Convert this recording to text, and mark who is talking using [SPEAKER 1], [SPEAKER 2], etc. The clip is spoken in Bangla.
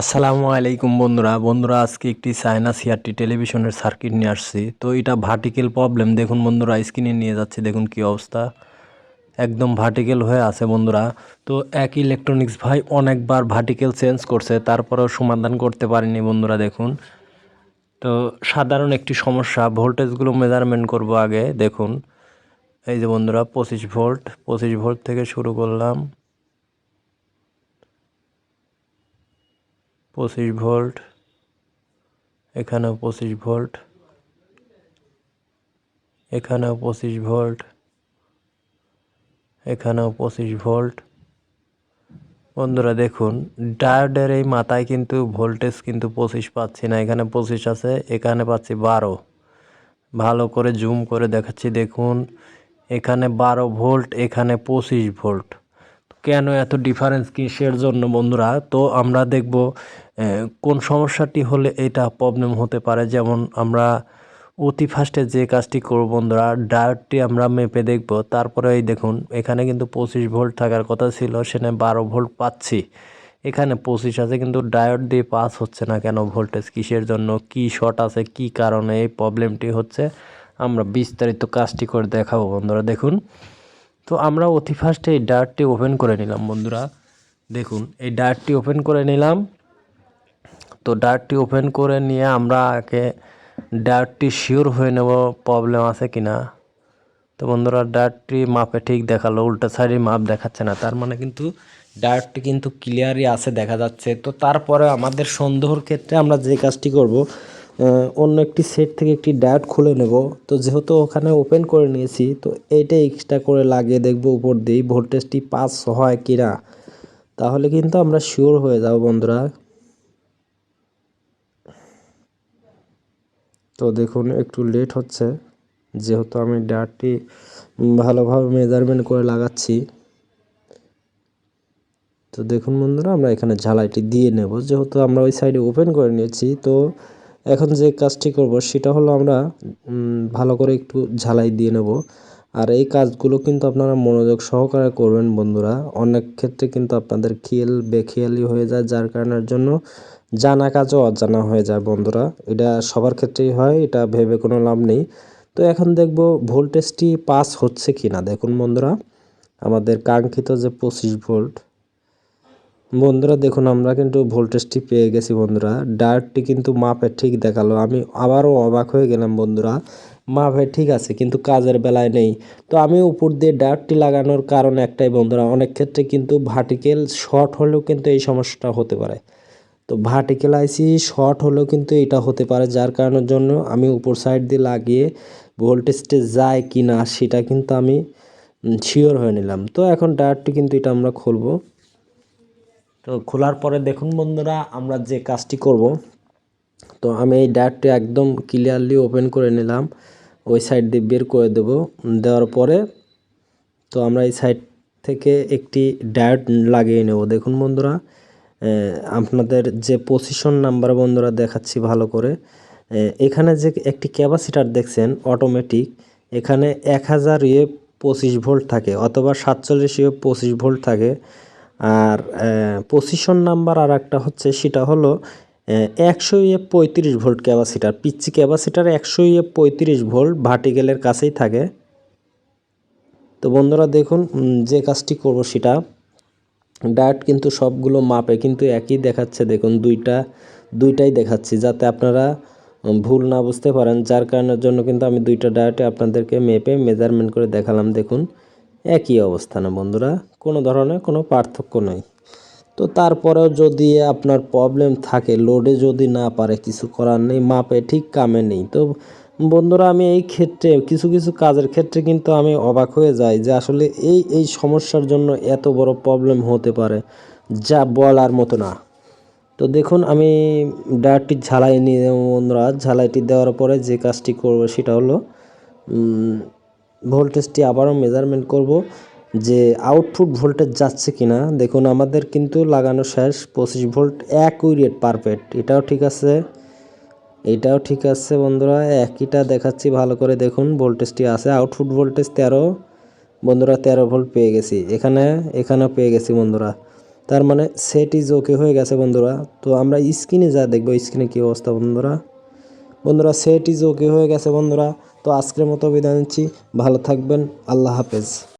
[SPEAKER 1] আসসালামু আলাইকুম বন্ধুরা। বন্ধুরা, আজকে একটি চায়না সিআরটি টেলিভিশনের সার্কিট নিয়ে আসছি। তো এটা ভার্টিক্যাল প্রবলেম দেখুন বন্ধুরা, স্ক্রিনে নিয়ে যাচ্ছে, দেখুন কি অবস্থা। একদম ভার্টিক্যাল হয়ে আছে বন্ধুরা। তো এক ইলেকট্রনিক্স ভাই অনেকবার ভার্টিক্যাল চেঞ্জ করছে, তারপরেও সমাধান করতে পারেনি বন্ধুরা, দেখুন। তো সাধারণ একটি সমস্যা ভোল্টেজগুলো মেজারমেন্ট করব আগে, দেখুন। এই যে বন্ধুরা, পঁচিশ ভোল্ট পঁচিশ ভোল্ট থেকে শুরু করলাম। পঁচিশ ভোল্ট, এখানেও পঁচিশ ভোল্ট, এখানেও পঁচিশ ভোল্ট, এখানেও পঁচিশ ভোল্ট। বন্ধুরা দেখুন, ডায়োডের এই মাথায় কিন্তু ভোল্টেজ কিন্তু পঁচিশ পাচ্ছি না, এখানে পঁচিশ আছে, এখানে পাচ্ছি বারো। ভালো করে জুম করে দেখাচ্ছি, দেখুন, এখানে বারো ভোল্ট, এখানে পঁচিশ ভোল্ট। কেন এত ডিফারেন্স কিসের জন্য বন্ধুরা? তো আমরা দেখব কোন সমস্যাটি হলে এটা প্রবলেম হতে পারে। যেমন আমরা অতি ফার্স্টে যে কাজটি করব বন্ধুরা ডায়োডটি আমরা মেপে দেখব। তারপরে এই দেখুন, এখানে কিন্তু পঁচিশ ভোল্ট থাকার কথা ছিল, সেখানে বারো ভোল্ট পাচ্ছি। এখানে পঁচিশ আছে, কিন্তু ডায়োড দিয়ে পাস হচ্ছে না কেন ভোল্টেজ কিসের জন্য? কি শর্ট আছে? কি কারণে এই প্রবলেমটি হচ্ছে? আমরা বিস্তারিত কাজটি করে দেখাবো বন্ধুরা, দেখুন। তো আমরা অতি ফার্স্টে এই ডায়ারটি ওপেন করে নিলাম, বন্ধুরা। দেখুন, এই ডায়ারটি ওপেন করে নিলাম। তো ডায়ারটি ওপেন করে নিয়ে আমরা আগে ডায়ারটি শিওর হয়ে নেব প্রবলেম আছে কি না। তো বন্ধুরা ডায়ারটি মাপে ঠিক দেখাল, উল্টা সাইডে মাপ দেখাচ্ছে না। তার মানে কিন্তু ডায়ারটি কিন্তু ক্লিয়ারই আছে, দেখা যাচ্ছে। তো তারপরে আমাদের সন্দেহর ক্ষেত্রে আমরা যে কাজটি করব অন্য একটি সেট থেকে একটি ডায়োড খুলে নেব। তো যেহেতু ওখানে ওপেন করে নিয়েছি, তো এইটা এক্সট্রা করে লাগিয়ে দেখব উপর দিয়েই ভোল্টেজটি পাস হয় কি না তাহলে কিন্তু আমরা শিওর হয়ে যাব বন্ধুরা। তো দেখুন, একটু লেট হচ্ছে। যেহেতু আমি ডায়ারটি ভালোভাবে মেজারমেন্ট করে লাগাচ্ছি। তো দেখুন বন্ধুরা, আমরা এখানে ঝালাইটি দিয়ে নেব। যেহেতু আমরা ওই সাইডে ওপেন করে নিয়েছি, তো এখন যে কাজটি করব সেটা হলো আমরা ভালো করে একটু ঝালাই দিয়ে নেব। আর এই কাজগুলো কিন্তু আপনারা মনোযোগ সহকারে করবেন বন্ধুরা। অনেক ক্ষেত্রে কিন্তু আপনাদের খেয়াল বেখেয়ালি হয়ে যায়, যার কারণের জন্য জানা কাজও অজানা হয়ে যায় বন্ধুরা। এটা সবার ক্ষেত্রেই হয়, এটা ভেবে কোনো লাভ নেই। তো এখন দেখব ভোল্টেজটি পাস হচ্ছে কি না দেখুন বন্ধুরা, আমাদের কাঙ্ক্ষিত যে পঁচিশ ভোল্ট বন্ধুরা, দেখুন, আমরা কিন্তু ভোল্টেজটি পেয়ে গেছি বন্ধুরা। ডায়োডটি কিন্তু মাপে ঠিক দেখাল। আমি আবারও অবাক হয়ে গেলাম বন্ধুরা। মাপে ঠিক আছে, কিন্তু কাজের বেলায় নেই। তো আমি উপর দিয়ে ডায়োডটি লাগানোর কারণ একটাই বন্ধুরা, অনেক ক্ষেত্রে কিন্তু ভার্টিক্যাল শর্ট হলেও কিন্তু এই সমস্যাটা হতে পারে। তো ভার্টিক্যাল আইসি শর্ট হলেও কিন্তু এটা হতে পারে, যার কারণের জন্য আমি উপর সাইড দিয়ে লাগিয়ে ভোল্টেজটি যায় কি না সেটা কিন্তু আমি শিওর হয়ে নিলাম। তো এখন ডায়োডটি কিন্তু এটা আমরা খুলবো। তো খোলার পরে দেখুন বন্ধুরা, আমরা যে কাজটি করব, তো আমি এই ডায়োডটি একদম ক্লিয়ারলি ওপেন করে নিলাম। ওই সাইড দিয়ে বের করে দেব। দেওয়ার পরে তো আমরা এই সাইড থেকে একটি ডায়োড লাগিয়ে নেব। দেখুন বন্ধুরা আপনাদের যে পজিশন নাম্বার বন্ধুরা দেখাচ্ছি ভালো করে। এখানে যে একটি ক্যাপাসিটার দেখছেন অটোমেটিক এখানে এক হাজার ইয়ে পঁচিশ ভোল্ট থাকে অথবা সাতচল্লিশ ইয়ে পঁচিশ ভোল্ট থাকে। আর পজিশন নাম্বার আর একটা হচ্ছে, সেটা হলো একশো ইয়ে পঁয়ত্রিশ ভোল্ট ক্যাপাসিটার পিচ্ছি ক্যাপাসিটার একশো ইয়ে পঁয়ত্রিশ ভোল্ট ভার্টিক্যালের কাছেই থাকে। তো বন্ধুরা দেখুন যে কাজটি করব সেটা ডায়েট কিন্তু সবগুলো মাপে কিন্তু একই দেখাচ্ছে। দেখুন, দুইটা, দুইটাই দেখাচ্ছি, যাতে আপনারা ভুল না বুঝতে পারেন। যার কারণের জন্য কিন্তু আমি দুইটা ডায়েটে আপনাদেরকে মেপে মেজারমেন্ট করে দেখালাম। দেখুন, একই অবস্থানে বন্ধুরা। কোনো ধরনের কোনো পার্থক্য নেই। তো তারপরেও যদি আপনার প্রবলেম থাকে লোডে যদি না পারে, কিছু করার নেই, মাপে ঠিক কামে নেই। তো বন্ধুরা, আমি এই ক্ষেত্রে, কিছু কিছু কাজের ক্ষেত্রে কিন্তু আমি অবাক হয়ে যাই যে আসলে এই এই সমস্যার জন্য এত বড় প্রবলেম হতে পারে, যা বলার মতো না। তো দেখুন, আমি ডায়ারটি ঝালাই নিয়ে বন্ধুরা। ঝালাইটি দেওয়ার পরে যে কাজটি করব সেটা হলো ভোল্টেজটি আবারও মেজারমেন্ট করব। যে আউটপুট ভোল্টেজ যাচ্ছে কি না দেখুন আমাদের কিন্তু লাগানো শেষ, পঁচিশ ভোল্ট এক রেট পারফেক্ট এটাও ঠিক আছে, এটাও ঠিক আছে বন্ধুরা, একইটা দেখাচ্ছি ভালো করে দেখুন ভোল্টেজটি আছে আউটপুট ভোল্টেজ তেরো, বন্ধুরা তেরো ভোল্ট পেয়ে গেছি, এখানে, এখানেও পেয়ে গেছি বন্ধুরা, তার মানে সেট ইজ ওকে হয়ে গেছে বন্ধুরা, তো আমরা স্ক্রিনে যা দেখব স্ক্রিনে কী অবস্থা বন্ধুরা বন্ধুরা সেট ইজ ওকে হয়ে গেছে বন্ধুরা, তো আজকের মতো বিদায় নিচ্ছি, ভালো থাকবেন, আল্লাহ হাফেজ।